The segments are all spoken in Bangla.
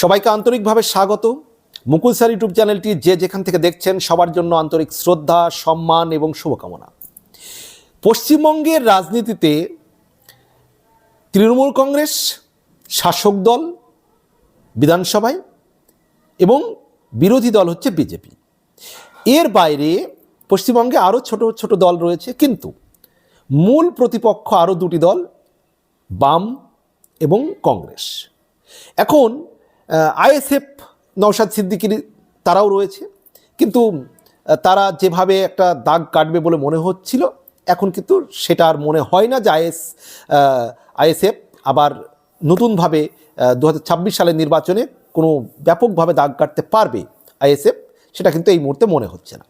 সবাইকে আন্তরিকভাবে স্বাগত। মুকুল স্যার ইউটিউব চ্যানেলটি যে যেখান থেকে দেখছেন সবার জন্য আন্তরিক শ্রদ্ধা, সম্মান এবং শুভকামনা। পশ্চিমবঙ্গের রাজনীতিতে তৃণমূল কংগ্রেস, শাসক দল, বিধানসভায় এবং বিরোধী দল হচ্ছে বিজেপি। এর বাইরে পশ্চিমবঙ্গে আরও ছোট ছোট দল রয়েছে, কিন্তু মূল প্রতিপক্ষ আরও দুটি দল, বাম এবং কংগ্রেস। এখন আইএসএফ নওশাদ সিদ্দিকির তারাও রয়েছে। কিন্তু তারা যেভাবে একটা দাগ কাটবে বলে মনে হচ্ছিল, এখন কিন্তু সেটা আর মনে হয় না যে আইএস আইএসএফ আবার নতুনভাবে দু হাজার ছাব্বিশ সালের নির্বাচনে কোনো ব্যাপকভাবে দাগ কাটতে পারবে আইএসএফ, সেটা কিন্তু এই মুহূর্তে মনে হচ্ছে না।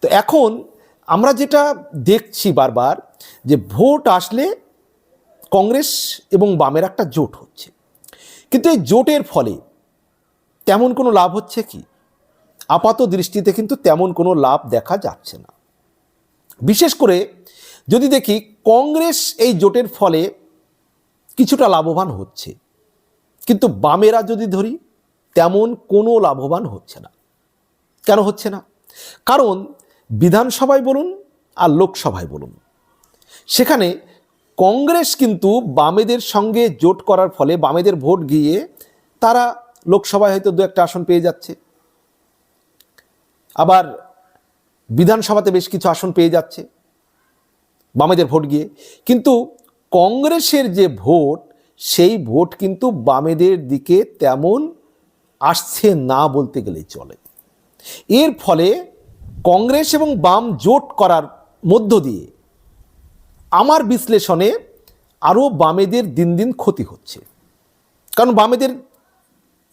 তো এখন আমরা যেটা দেখছি বারবার যে ভোট আসলে কংগ্রেস এবং বামের একটা জোট হচ্ছে। কিন্তু এই জোটের ফলে তেমন কোনো লাভ হচ্ছে কি? আপাত দৃষ্টিতে কিন্তু তেমন কোনো লাভ দেখা যাচ্ছে না। বিশেষ করে যদি দেখি কংগ্রেস এই জোটের ফলে কিছুটা লাভবান হচ্ছে। কিন্তু বামেরা যদি ধরি, তেমন কোনো লাভবান হচ্ছে না। কেন হচ্ছে না? কারণ বিধানসভায় বলুন আর লোকসভায় বলুন, সেখানে কংগ্রেস কিন্তু বামেদের সঙ্গে জোট করার ফলে বামেদের ভোট গিয়ে তারা লোকসভায় হয়তো দু একটা আসন পেয়ে যাচ্ছে। আবার বিধানসভাতে বেশ কিছু আসন পেয়ে যাচ্ছে বামেদের ভোট গিয়ে। কিন্তু কংগ্রেসের যে ভোট, সেই ভোট কিন্তু বামেদের দিকে তেমন আসছে না বলতে গেলেই চলে। এর ফলে কংগ্রেস এবং বাম জোট করার মধ্য দিয়ে আমার বিশ্লেষণে আরও বামেদের দিন দিন ক্ষতি হচ্ছে। কারণ বামেদের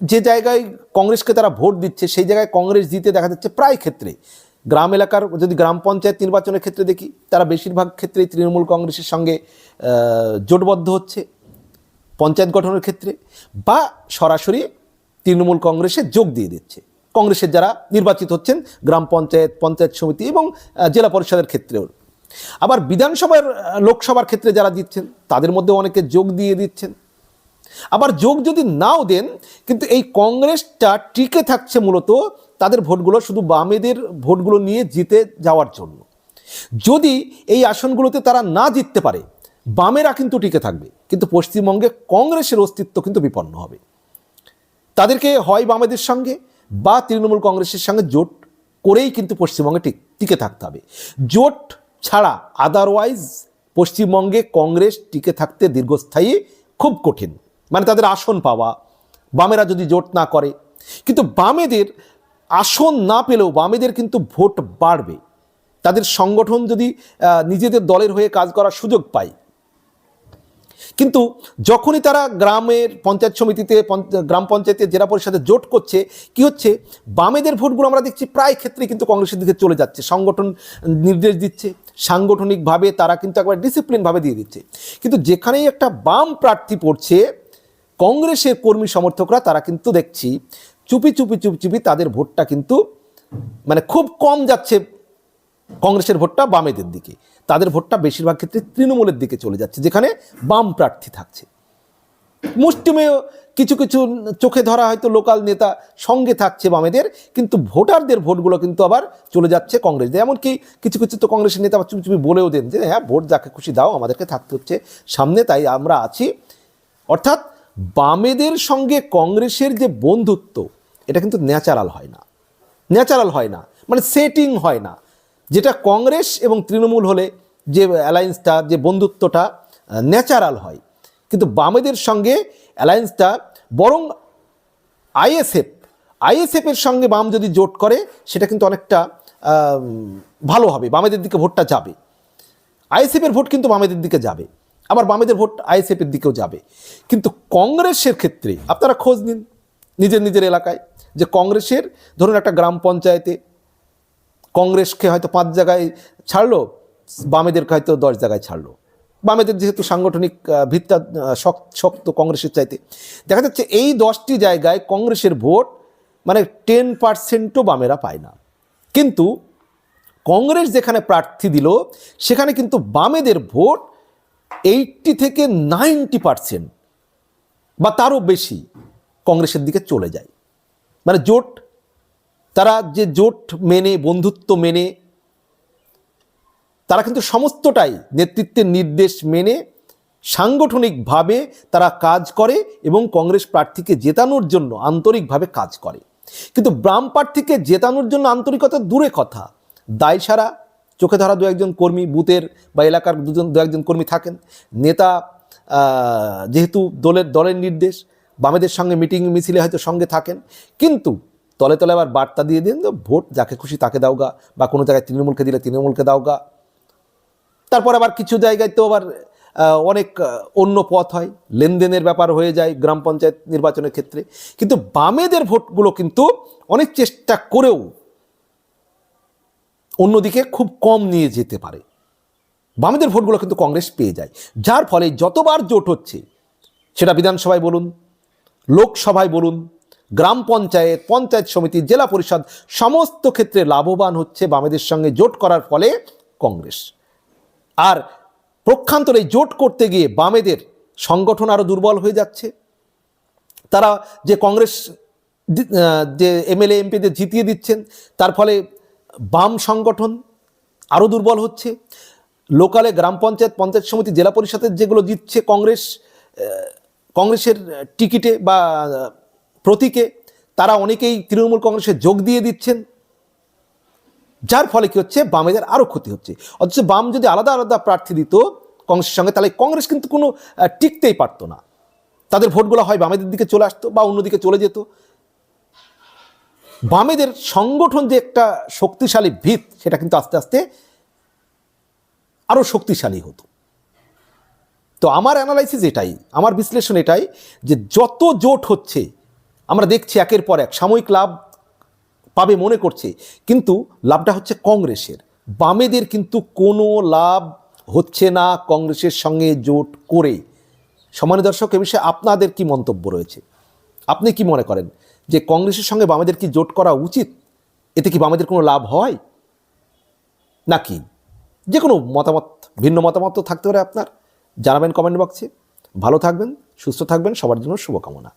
যে জায়গায় কংগ্রেসকে তারা ভোট দিচ্ছে, সেই জায়গায় কংগ্রেস জিতে দেখা যাচ্ছে প্রায় ক্ষেত্রে। গ্রাম এলাকার যদি গ্রাম পঞ্চায়েত নির্বাচনের ক্ষেত্রে দেখি, তারা বেশিরভাগ ক্ষেত্রেই তৃণমূল কংগ্রেসের সঙ্গে জোটবদ্ধ হচ্ছে পঞ্চায়েত গঠনের ক্ষেত্রে বা সরাসরি তৃণমূল কংগ্রেসে যোগ দিয়ে দিচ্ছে। কংগ্রেসের যারা নির্বাচিত হচ্ছেন গ্রাম পঞ্চায়েত পঞ্চায়েত সমিতি এবং জেলা পরিষদের ক্ষেত্রেও। আবার বিধানসভার লোকসভার ক্ষেত্রে যারা দিচ্ছেন, তাদের মধ্যে অনেকে যোগ দিয়ে দিচ্ছেন। আবার যোগ যদি নাও দেন, কিন্তু এই কংগ্রেসটা টিকে থাকছে মূলত তাদের ভোটগুলো শুধু বামেদের ভোটগুলো নিয়ে জিতে যাওয়ার জন্য। যদি এই আসনগুলোতে তারা না জিততে পারে, বামেরা কিন্তু টিকে থাকবে, কিন্তু পশ্চিমবঙ্গে কংগ্রেসের অস্তিত্ব কিন্তু বিপন্ন হবে। তাদেরকে হয় বামেদের সঙ্গে বা তৃণমূল কংগ্রেসের সঙ্গে জোট করেই কিন্তু পশ্চিমবঙ্গে টিকে থাকতে হবে। জোট ছাড়া আদারওয়াইজ পশ্চিমবঙ্গে কংগ্রেস টিকে থাকতে দীর্ঘস্থায়ী খুব কঠিন। মানে তাদের আসন পাওয়া, বামেরা যদি জোট না করে। কিন্তু বামেদের আসন না পেলেও বামেদের কিন্তু ভোট বাড়বে। তাদের সংগঠন যদি নিজেদের দলের হয়ে কাজ করার সুযোগ পায় কিন্তু যখনই তারা গ্রামের পঞ্চায়েত সমিতিতে গ্রাম পঞ্চায়েতে জেলা পরিষদে জোট করছে, কি হচ্ছে? বামেদের ভোটগুলো আমরা দেখছি প্রায় ক্ষেত্রে কিন্তু কংগ্রেসের দিকে চলে যাচ্ছে। সংগঠন নির্দেশ দিচ্ছে, সাংগঠনিকভাবে তারা কিন্তু একবার ডিসিপ্লিনভাবে দিয়ে দিচ্ছে। কিন্তু যেখানেই একটা বাম প্রার্থী পড়ছে, কংগ্রেসের কর্মী সমর্থকরা তারা কিন্তু দেখছি চুপি চুপি চুপি চুপি তাদের ভোটটা কিন্তু মানে খুব কম যাচ্ছে কংগ্রেসের ভোটটা বামেদের দিকে। তাদের ভোটটা বেশিরভাগ ক্ষেত্রে তৃণমূলের দিকে চলে যাচ্ছে, যেখানে বাম প্রার্থী থাকছে। মুষ্টিমেয় কিছু কিছু চোখে ধরা হয়তো লোকাল নেতা সঙ্গে থাকছে বামেদের, কিন্তু ভোটারদের ভোটগুলো কিন্তু আবার চলে যাচ্ছে কংগ্রেস এমনকি কিছু কিছু তো কংগ্রেসের নেতা আবার চুপি চুপি বলেও দেন যে হ্যাঁ ভোট যাকে খুশি দাও, আমাদেরকে থাকতে হচ্ছে সামনে, তাই আমরা আছি। অর্থাৎ বামেদের সঙ্গে কংগ্রেসের যে বন্ধুত্ব, এটা কিন্তু ন্যাচারাল হয় না। ন্যাচারাল হয় না। মানে সেটিং হয় না। যেটা কংগ্রেস এবং তৃণমূল হলে যে অ্যালায়েন্সটা, যে বন্ধুত্বটা ন্যাচারাল হয়। কিন্তু বামেদের সঙ্গে অ্যালায়েন্সটা বরং আইএসএফ আইএসএফের সঙ্গে বাম যদি জোট করে, সেটা কিন্তু অনেকটা ভালো হবে। বামেদের দিকে ভোটটা যাবে। আইএসএফের ভোট কিন্তু বামেদের দিকে যাবে। আবার বামেদের ভোট আইএসএফের দিকেও যাবে। কিন্তু কংগ্রেসের ক্ষেত্রে আপনারা খোঁজ নিন নিজের নিজের এলাকায়। যে কংগ্রেসের, ধরুন একটা গ্রাম পঞ্চায়েতে কংগ্রেসকে হয়তো পাঁচ জায়গায় ছাড়লো, বামেদেরকে হয়তো দশ জায়গায় ছাড়লো। বামেদের যেহেতু সাংগঠনিক শক- শক্ত কংগ্রেসের চাইতে। দেখা যাচ্ছে এই দশটি জায়গায় কংগ্রেসের ভোট মানে টেন পার্সেন্টও বামেরা পায় না। কিন্তু কংগ্রেস যেখানে প্রার্থী দিল, সেখানে কিন্তু বামেদের ভোট এইটটি থেকে নাইনটি পার্সেন্ট বা তারও বেশি কংগ্রেসের দিকে চলে যায়। মানে জোট তারা যে জোট মেনে, বন্ধুত্ব মেনে, তারা কিন্তু সমস্তটাই নেতৃত্বের নির্দেশ মেনে, সাংগঠনিকভাবে তারা কাজ করে এবং কংগ্রেস প্রার্থীকে জেতানোর জন্য আন্তরিকভাবে কাজ করে। কিন্তু বাম প্রার্থীকে জেতানোর জন্য আন্তরিকতা দূরে কথা। দায় সারা চোখে ধরা দু একজন কর্মী, বুথের বা এলাকার দুজন, দু একজন কর্মী থাকেন। নেতা যেহেতু দলের দলের নির্দেশ, বামেদের সঙ্গে মিটিং মিছিলে হয়তো সঙ্গে থাকেন। কিন্তু তলে তলে আবার বার্তা দিয়ে দিন তো ভোট যাকে খুশি তাকে দাও গা, বা কোনো জায়গায় তৃণমূলকে দিলে তৃণমূলকে দাও গা। তারপর আবার কিছু জায়গায় তো আবার অনেক অন্য পথ হয়। লেনদেনের ব্যাপার হয়ে যায় গ্রাম পঞ্চায়েত নির্বাচনের ক্ষেত্রে। কিন্তু বামেদের ভোটগুলো কিন্তু অনেক চেষ্টা করেও অন্যদিকে খুব কম নিয়ে যেতে পারে। বামেদের ভোটগুলো কিন্তু কংগ্রেস পেয়ে যায়। যার ফলে যতবার জোট হচ্ছে, সেটা বিধানসভায় বলুন, লোকসভায় বলুন গ্রাম পঞ্চায়েত পঞ্চায়েত সমিতি, জেলা পরিষদ সমস্ত ক্ষেত্রে লাভবান হচ্ছে বামেদের সঙ্গে জোট করার ফলে কংগ্রেস। আর প্রক্ষান্তরে জোট করতে গিয়ে বামেদের সংগঠন আরও দুর্বল হয়ে যাচ্ছে। তারা যে কংগ্রেস যে এমএলএ, এমপিদের জিতিয়ে দিচ্ছেন, তার ফলে বাম সংগঠন আরও দুর্বল হচ্ছে। লোকালে গ্রাম পঞ্চায়েত পঞ্চায়েত সমিতি, জেলা পরিষদের যেগুলো জিতছে কংগ্রেস কংগ্রেসের টিকিটে বা প্রতীকে, তারা অনেকেই তৃণমূল কংগ্রেসে যোগ দিয়ে দিচ্ছেন। যার ফলে কি হচ্ছে? বামেদের আরও ক্ষতি হচ্ছে। অথচ বাম যদি আলাদা আলাদা প্রার্থী দিত কংগ্রেসের সঙ্গে, তাহলে কংগ্রেস কিন্তু কোনো টিকতেই পারতো না। তাদের ভোটগুলো হয় বামেদের দিকে চলে আসতো বা অন্যদিকে চলে যেত। বামেদের সংগঠন যে একটা শক্তিশালী ভিত, সেটা কিন্তু আস্তে আস্তে আরও শক্তিশালী হতো। তো আমার অ্যানালাইসিস এটাই, আমার বিশ্লেষণ এটাই যে যত জোট হচ্ছে আমরা দেখছি একের পর এক, সাময়িক লাভ পাবে মনে করছে, কিন্তু লাভটা হচ্ছে কংগ্রেসের। বামেদের কিন্তু কোনো লাভ হচ্ছে না কংগ্রেসের সঙ্গে জোট করে। সমান্য দর্শক, এ বিষয়ে আপনাদের কি মন্তব্য রয়েছে? আপনি কি মনে করেন যে কংগ্রেসের সঙ্গে বামেদের কি জোট করা উচিত? এতে কি বামেদের কোনো লাভ হয়? নাকি যে কোনো মতামত, ভিন্ন মতামত তো থাকতে পারে আপনার। জানাবেন কমেন্ট বক্সে। ভালো থাকবেন, সুস্থ থাকবেন, সবার জন্য শুভকামনা।